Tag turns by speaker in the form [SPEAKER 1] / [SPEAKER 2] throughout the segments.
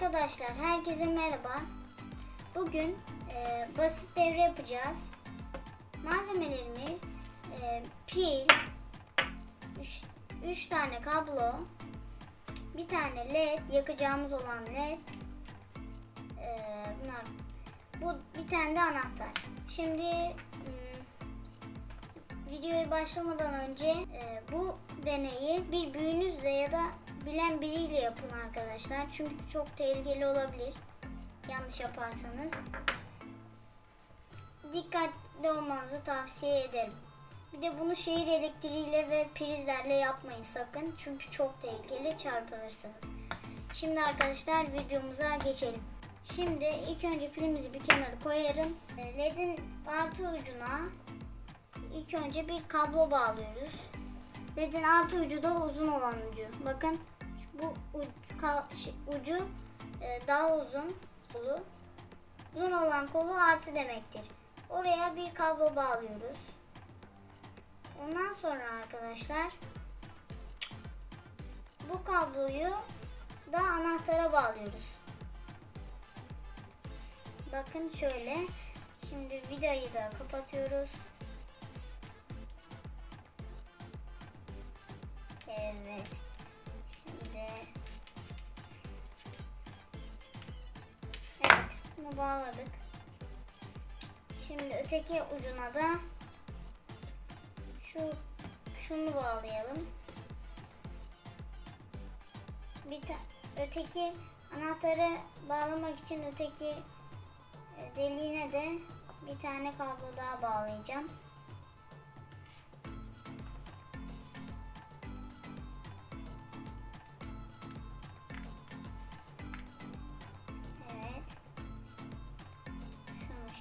[SPEAKER 1] Arkadaşlar herkese merhaba. Bugün e, basit devre yapacağız. Malzemelerimiz e, pil, 3 tane kablo, bir tane led, yakacağımız olan led, e, bunlar, bu bir tane de anahtar. Şimdi videoya başlamadan önce e, bu deneyi bir büyüğünüzle ya da bilen biriyle yapın arkadaşlar. Çünkü çok tehlikeli olabilir. Yanlış yaparsanız. Dikkatli olmanızı tavsiye ederim. Bir de bunu şehir elektriğiyle ve prizlerle yapmayın sakın. Çünkü çok tehlikeli çarpılırsınız. Şimdi arkadaşlar videomuza geçelim. Şimdi ilk önce pilimizi bir kenara koyarım. E, LED'in artı ucuna ilk önce bir kablo bağlıyoruz. LED'in artı ucu da uzun olan ucu. Bakın bu ucu, şey, ucu e, daha uzun kolu. Uzun olan kolu artı demektir. Oraya bir kablo bağlıyoruz. Ondan sonra arkadaşlar bu kabloyu da anahtara bağlıyoruz. Bakın şöyle. Şimdi vidayı da kapatıyoruz. Evet. Şimdi Evet, bunu bağladık. Şimdi öteki ucuna da şu şunu bağlayalım. Bir ta, öteki anahtarı bağlamak için öteki e, deliğine de bir tane kablo daha bağlayacağım.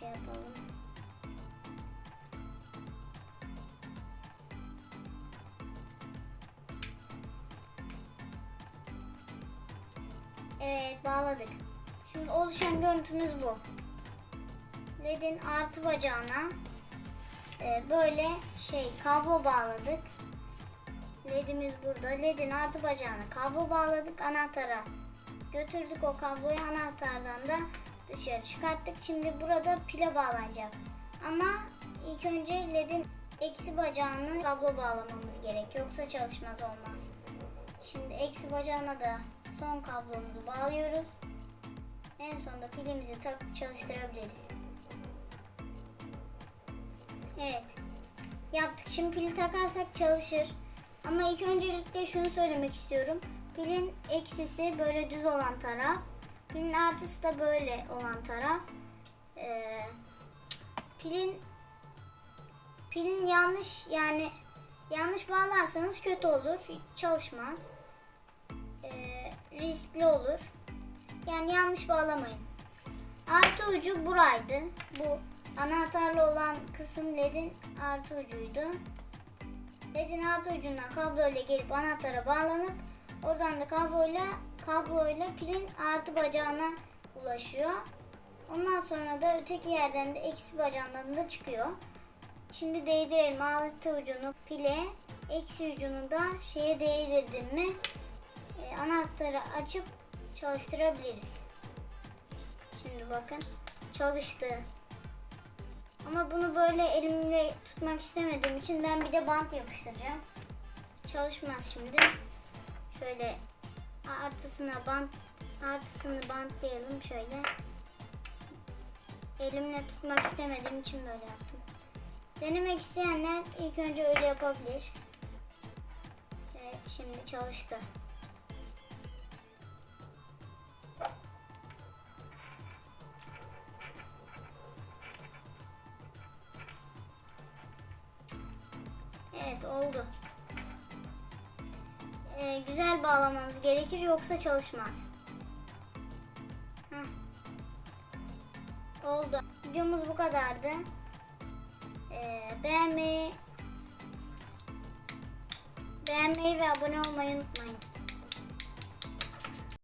[SPEAKER 1] Yapalım. Evet bağladık. Şimdi oluşan görüntümüz bu. LED'in artı bacağına e, böyle şey kablo bağladık. LED'imiz burada. LED'in artı bacağına kablo bağladık anahtara. Götürdük o kabloyu anahtardan da dışarı çıkarttık. Şimdi burada pile bağlanacak. Ama ilk önce LED'in eksi bacağını kablo bağlamamız gerek. Yoksa çalışmaz olmaz. Şimdi eksi bacağına da son kablomuzu bağlıyoruz. En sonunda pilimizi takıp çalıştırabiliriz. Evet. Yaptık. Şimdi pili takarsak çalışır. Ama ilk öncelikle şunu söylemek istiyorum. Pilin eksisi böyle düz olan taraf. Pilin artısı da böyle olan taraf. Ee, pilin pilin yanlış yani yanlış bağlarsanız kötü olur. Çalışmaz. Ee, riskli olur. Yani yanlış bağlamayın. Artı ucu buraydı. Bu anahtarlı olan kısım ledin artı ucuydu. Ledin artı ucundan kabloyla gelip anahtara bağlanıp oradan da kabloyla kabloyla pilin artı bacağına ulaşıyor. Ondan sonra da öteki yerden de eksi bacağından da çıkıyor. Şimdi değdirelim artı ucunu pile, eksi ucunu da şeye değdirdin mi e, anahtarı açıp çalıştırabiliriz. Şimdi bakın çalıştı. Ama bunu böyle elimle tutmak istemediğim için ben bir de bant yapıştıracağım. Çalışmaz şimdi. Şöyle artısına bant artısını bantlayalım şöyle. Elimle tutmak istemediğim için böyle yaptım. Denemek isteyenler ilk önce öyle yapabilir. Evet şimdi çalıştı. Evet oldu. Ee, güzel bağlamanız gerekir yoksa çalışmaz. Heh. Oldu. Videomuz bu kadardı. Ee, beğenmeyi beğenmeyi ve abone olmayı unutmayın.